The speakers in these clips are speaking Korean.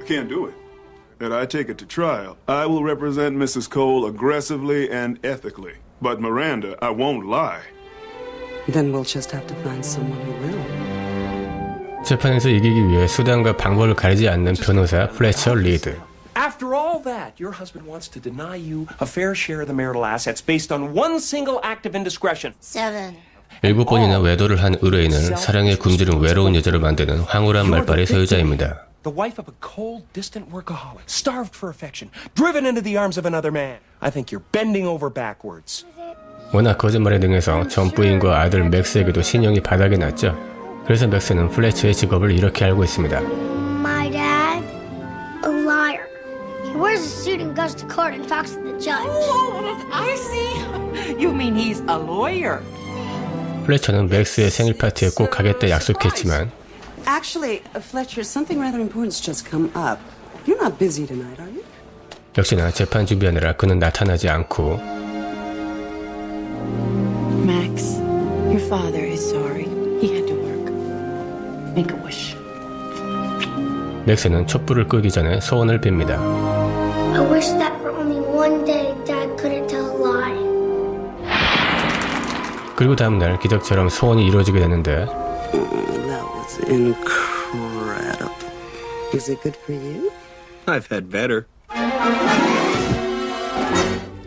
I can't do it. And I take it to trial. I will represent Mrs. Cole aggressively and ethically. But Miranda, I won't lie. Then we'll just have to find someone who will. 재판에서 이기기 위해 수단과 방법을 가리지 않는 변호사 플래처 리드. After all that, your husband wants to deny you a fair share of the marital assets based on one single act of indiscretion. Seven. 일곱 번이나 외도를 한 의뢰인은 사랑에 굶주린 외로운 여자를 만드는 황홀한 말빨의 소유자입니다. The wife of a cold, distant workaholic, starved for affection, driven into the arms of another man. I think you're bending over backwards. 워낙 거짓말에 능해서 전 부인과 아들 맥스에게도 신용이 바닥에 났죠. 그래서 맥스는 플래처의 직업을 이렇게 알고 있습니다. My dad, a liar. He wears a suit and goes to court and talks to the judge. Oh, I see. You mean he's a lawyer? 플래처는 맥스의 생일 파티에 꼭 가겠다 약속했지만 Actually, uh, Fletcher, something rather important's just come up. You're not busy tonight, are you? 역시나 재판 준비하느라 그는 나타나지 않고 Max, your father is sorry. He had to work. Make a wish. 맥스는 촛불을 끄기 전에 소원을 빕니다. I wish that for only one day dad couldn't tell a lie. 그리고 다음날 기적처럼 소원이 이루어지게 되는데 That was incredible. Is it good for you? I've had better.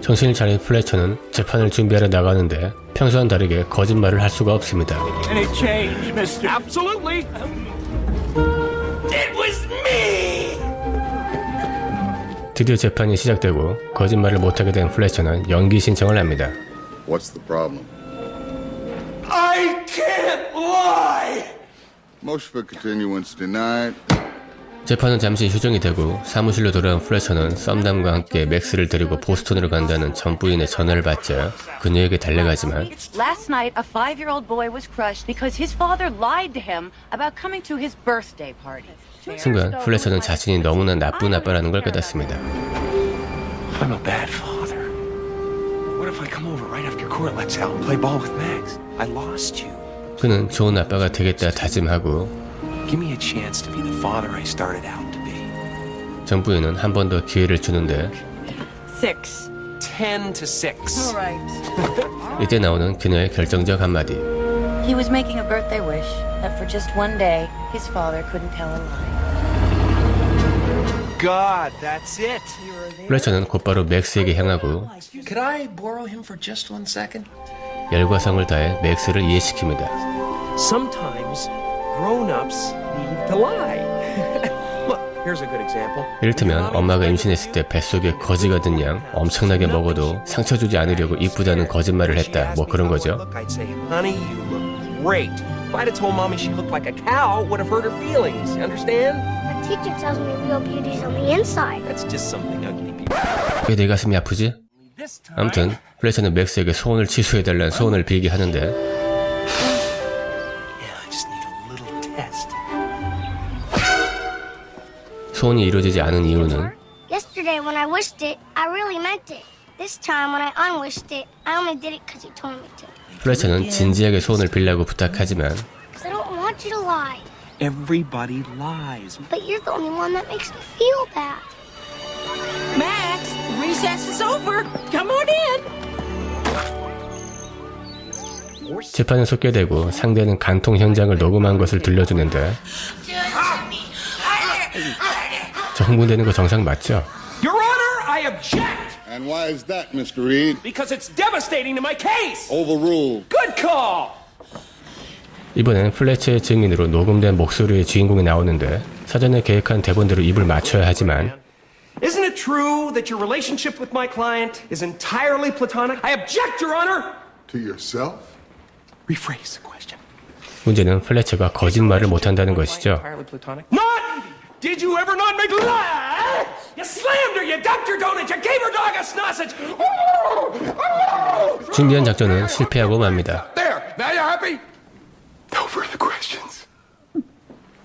정신을 차린 플래처는 재판을 준비하러 나가는데 평소와는 다르게 거짓말을 할 수가 없습니다. Any change, mister? Absolutely. It was me! 드디어 재판이 시작되고 거짓말을 못하게 된 플래처는 연기 신청을 합니다. What's the problem? I can't lie! Motion for continuance denied. 재판은 잠시 휴정이 되고 사무실로 돌아온 플래처는 썸남과 함께 맥스를 데리고 보스턴으로 간다는 전 부인의 전화를 받자 그녀에게 달려가지만 Last night, a five year old boy was crushed because his father lied to him about coming to his birthday party. 순간 플래처는 자신이 너무나 나쁜 아빠라는 걸 깨닫습니다. I'm a bad father. What if I come over right after court lets out and play ball with Max? I lost you. 그는 좋은 아빠가 되겠다 다짐하고 Give me a chance to be the father I started out to be. 전 부인은 한 번 더 기회를 주는데 Six. Ten to six. All right. 이때 나오는 그녀의 결정적 한마디 He was making a birthday wish that for just one day, his father couldn't tell a lie. God, that's it. 플래처는 곧바로 맥스에게 향하고 Could I borrow him for just one second? 열과 성을 다해 맥스를 이해시킵니다. Sometimes grown-ups need to lie. Look, here's a good example. 이를테면 엄마가 임신했을 때 뱃속에 거지가 든양 엄청나게 먹어도 상처 주지 않으려고 이쁘다는 거짓말을 했다 뭐 그런 거죠. Look, I'd say, honey, you look great. If I'd have told mommy she looked like a cow, it would have hurt her feelings. You understand? Teacher tells me real beauty's on the inside. That's just something ugly people. 왜 내 가슴이 아프지? 아무튼 플래처는 맥스에게 소원을 취소해달라는 소원을 빌게 하는데 Yeah, I just need a little test. 소원이 이루어지지 않은 이유는 Yesterday when I wished it, I really meant it. This time when I unwished it, I only did it because you told me to. 플래처는 진지하게 소원을 빌라고 부탁하지만 'Cause I don't want you to lie. Everybody lies. But you're the only one that makes me feel bad. Max, recess is over. Come on in. 재판은 속게되고 상대는 간통 현장을 녹음한 것을 들려주는데 저 흥분되는 거 정상 맞죠? Your Honor, I object And why is that, Mr. Reed? because it's devastating to my case. Overruled. Good call. 이번엔 플래처의 증인으로 녹음된 목소리의 주인공이 나오는데 사전에 계획한 대본대로 입을 맞춰야 하지만 Isn't it true that your relationship with my client is entirely platonic? I object, Your Honor. To yourself? Rephrase the question. 문제는 플래처가 거짓말을 못한다는 것이죠. Not! Did you ever not make lie? You slammed her, you ducked her donut, you gave her dog a sausage. 준비한 작전은 실패하고 맙니다. There! Now you're happy?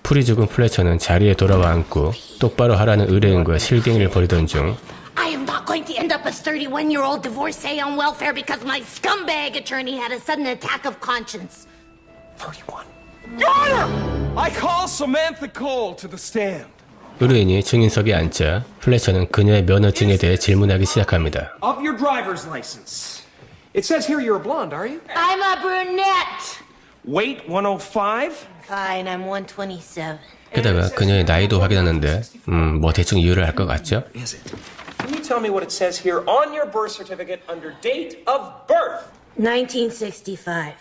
풀이 죽은 플래처는 자리에 돌아와 앉고 똑바로 하라는 의뢰인과 실갱이를 벌이던 중 I am not going to end up as 31 year old divorcee on welfare because my scumbag attorney had a sudden attack of conscience. 31. Your Honor! I call Samantha Cole to the stand. 의뢰인이 증인석에 앉자 플래처는 그녀의 면허증에 대해 질문하기 시작합니다. Of your driver's license. It says here you're a blonde, are you? I'm a brunette. Weight 105? Fine, I'm 127. 게다가 그녀의 나이도 확인하는데 음 뭐 대충 이유를 알 것 같죠? Is it? Can you tell me what it says here on your birth certificate under date of birth? 1965.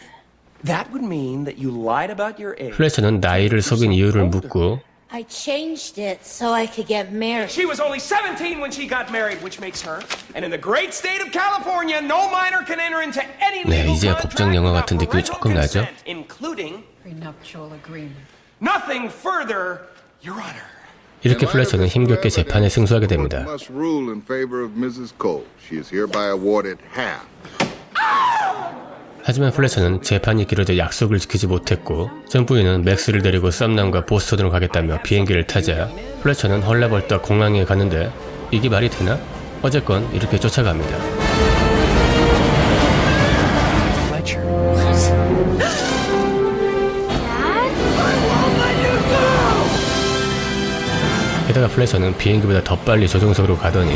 That would mean that you lied about your age. 플래처는 나이를 속인 이유를 묻고 I changed it so I could get married. She was only 17 when she got married, which makes her. And in the great state of California, no minor can enter into any 네, legal 이제야 contract 법정 영화 without 같은 느낌이 parental 조금 나죠? Including Prenuptial agreement. nothing further, Your Honor. 이렇게 플래처는 힘겹게 재판에 승소하게 됩니다. Must rule in favor of Mrs. Cole. She is hereby awarded half. 하지만 플래처는 재판이 길어져 약속을 지키지 못했고 전 부인은 맥스를 데리고 썸남과 보스턴으로 가겠다며 비행기를 타자 플래처는 헐레벌떡 공항에 가는데 이게 말이 되나? 어쨌건 이렇게 쫓아갑니다. 게다가 플래처는 비행기보다 더 빨리 조종석으로 가더니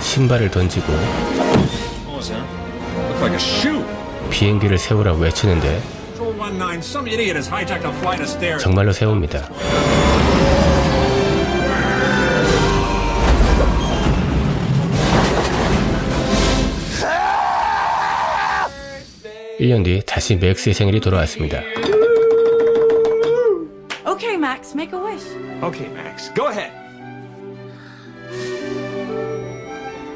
신발을 던지고. 비행기를 세우라고 외치는데 Control 19, some idiot has hijacked a flight of stairs. 정말로 세웁니다. (1년) 뒤 다시 맥스의 생일이 돌아왔습니다. Max, make a wish. Okay, Max, go ahead.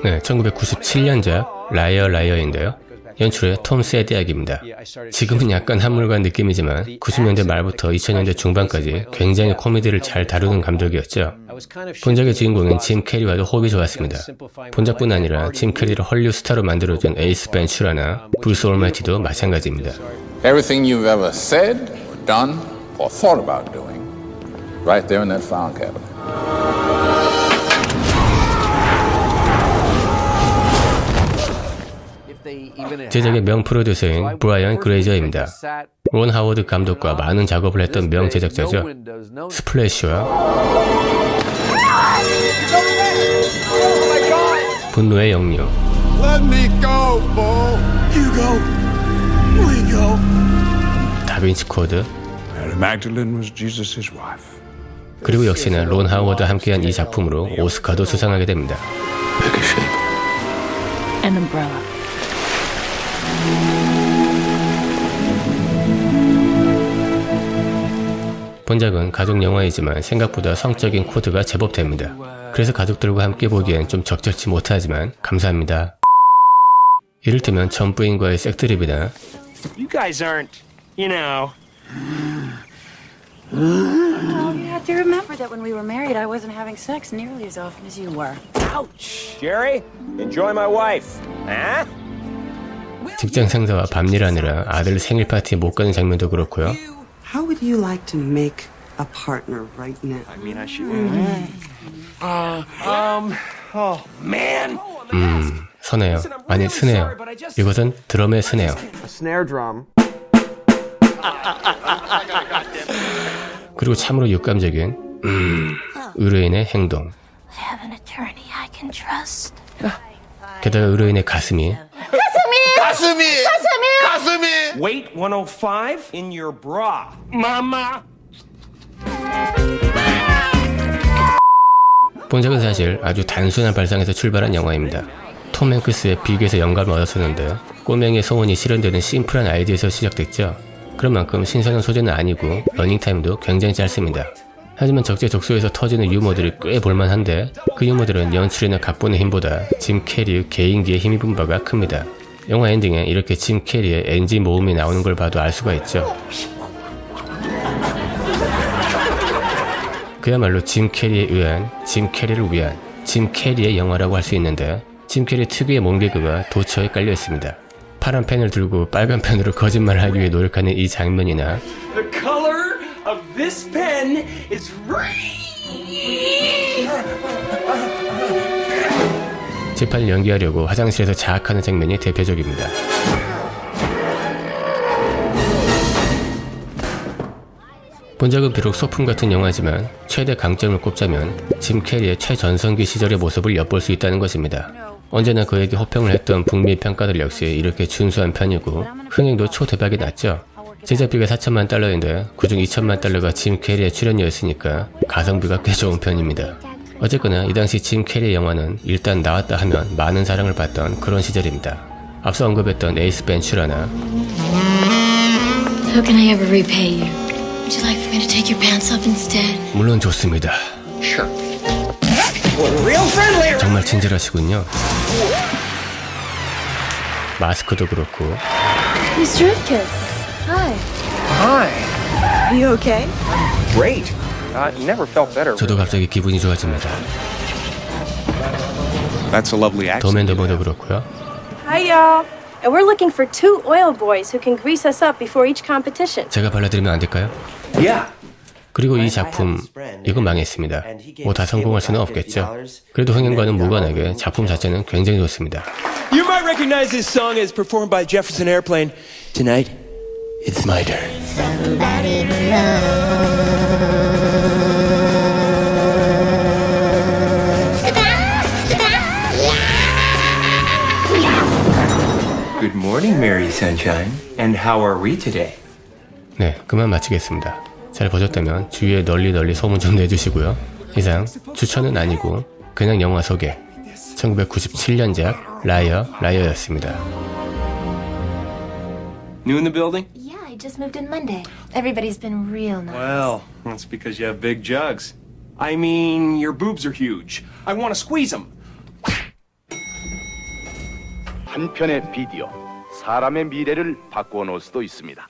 네, 1997년작 라이어 라이어인데요. 연출의 톰 세디악입니다. 지금은 약간 한물간 느낌이지만 90년대 말부터 2000년대 중반까지 굉장히 코미디를 잘 다루는 감독이었죠. 본작의 주인공인 짐 캐리와도 호흡이 좋았습니다. 본작뿐 아니라 짐 캐리를 헐리우드 스타로 만들어준 에이스 벤츄라나 불스 올마이티도 마찬가지입니다. Everything you've ever said, done, or thought about doing, right there in that file cabinet. 제작의 명 프로듀서인 브라이언 그레이저입니다. 론 하워드 감독과 많은 작업을 했던 명 제작자죠. 스플래시와 분노의 영역, Let me go, Bull! You go. We go. 다빈치 코드, 그리고 역시나 론 하워드와 함께한 이 작품으로 오스카도 수상하게 됩니다. 본작은 가족 영화이지만 생각보다 성적인 코드가 제법 됩니다. 그래서 가족들과 함께 보기엔 좀 적절치 못하지만 감사합니다. 이를테면 전 부인과의 색드립이나 Aren't, you. Oh, have to remember that when we were married, I wasn't having sex nearly as often as you were. Ouch. Jerry, enjoy my wife. Huh? 직장 상사와 밤일하느라 아들 생일 파티에 못 가는 장면도 그렇고요. How would you like to make a partner right now? I mean, I should. Uh, um. Oh man. 음, 서네요. 아니, 스네요. 이것은 드럼의 스네요. Snare drum. 그리고 참으로 육감적인 음, 의뢰인의 행동. 게다가 의뢰인의 가슴이 가슴이! 가슴이! Weight 105 in your bra. Mama. 본작은 사실 아주 단순한 발상에서 출발한 영화입니다. 톰 행크스의 비교에서 영감을 얻었었는데요. 꼬맹이의 소원이 실현되는 심플한 아이디어에서 시작됐죠. 그런 만큼 신선한 소재는 아니고 러닝타임도 굉장히 짧습니다. 하지만 적재적소에서 터지는 유머들이 꽤 볼만한데 그 유머들은 연출이나 각본의 힘보다 짐 캐리의 개인기에 힘입은 바가 큽니다. 영화 엔딩에 이렇게 짐 캐리의 NG 모음이 나오는 걸 봐도 알 수가 있죠. 그야말로 짐 캐리에 의한, 짐 캐리를 위한, 짐 캐리의 영화라고 할 수 있는데 짐 캐리 특유의 몸개그가 도처에 깔려 있습니다. 파란 펜을 들고 빨간 펜으로 거짓말을 하기 위해 노력하는 이 장면이나 The color of this pen is red. 재판을 연기하려고 화장실에서 자학하는 장면이 대표적입니다. 본작은 비록 소품 같은 영화지만 최대 강점을 꼽자면 짐 캐리의 최전성기 시절의 모습을 엿볼 수 있다는 것입니다. 언제나 그에게 호평을 했던 북미 평가들 역시 이렇게 준수한 편이고 흥행도 초대박이 났죠. 제작비가 4천만 달러인데 그중 2천만 달러가 짐 캐리의 출연료였으니까 가성비가 꽤 좋은 편입니다. 어쨌거나 이 당시 짐 캐리의 영화는 일단 나왔다 하면 많은 사랑을 받던 그런 시절입니다. 앞서 언급했던 에이스 벤츄라나? 물론 좋습니다. 정말 친절하시군요. 마스크도 그렇고 Mr. Rivkis. Hi. Hi. You okay? Great. Uh, never felt better. 저도 갑자기 기분이 좋아집니다. That's a lovely accent. 더맨더머도 그렇고요. Hi, y'all. And we're looking for two oil boys who can grease us up before each competition. 제가 발라드리면 안 될까요? Yeah. 그리고 이 작품 이건 망했습니다. 뭐 다 성공할 수는 없겠죠. 그래도 흥행과는 무관하게 작품 자체는 굉장히 좋습니다. You might recognize this song as performed by Jefferson Airplane. Tonight, it's my turn. Good morning, Mary Sunshine. And how are we today? 네, 그만 마치겠습니다. 잘 보셨다면 주위에 널리 널리 소문 좀 내주시고요. 이상 추천은 아니고 그냥 영화 소개 1997년작 라이어 라이어였습니다. New in the building? Yeah, I just moved in Monday. Everybody's been real nice. Well, that's because you have big jugs. I mean, your boobs are huge. I want to squeeze them. 한 편의 비디오, 사람의 미래를 바꿔 놓을 수도 있습니다.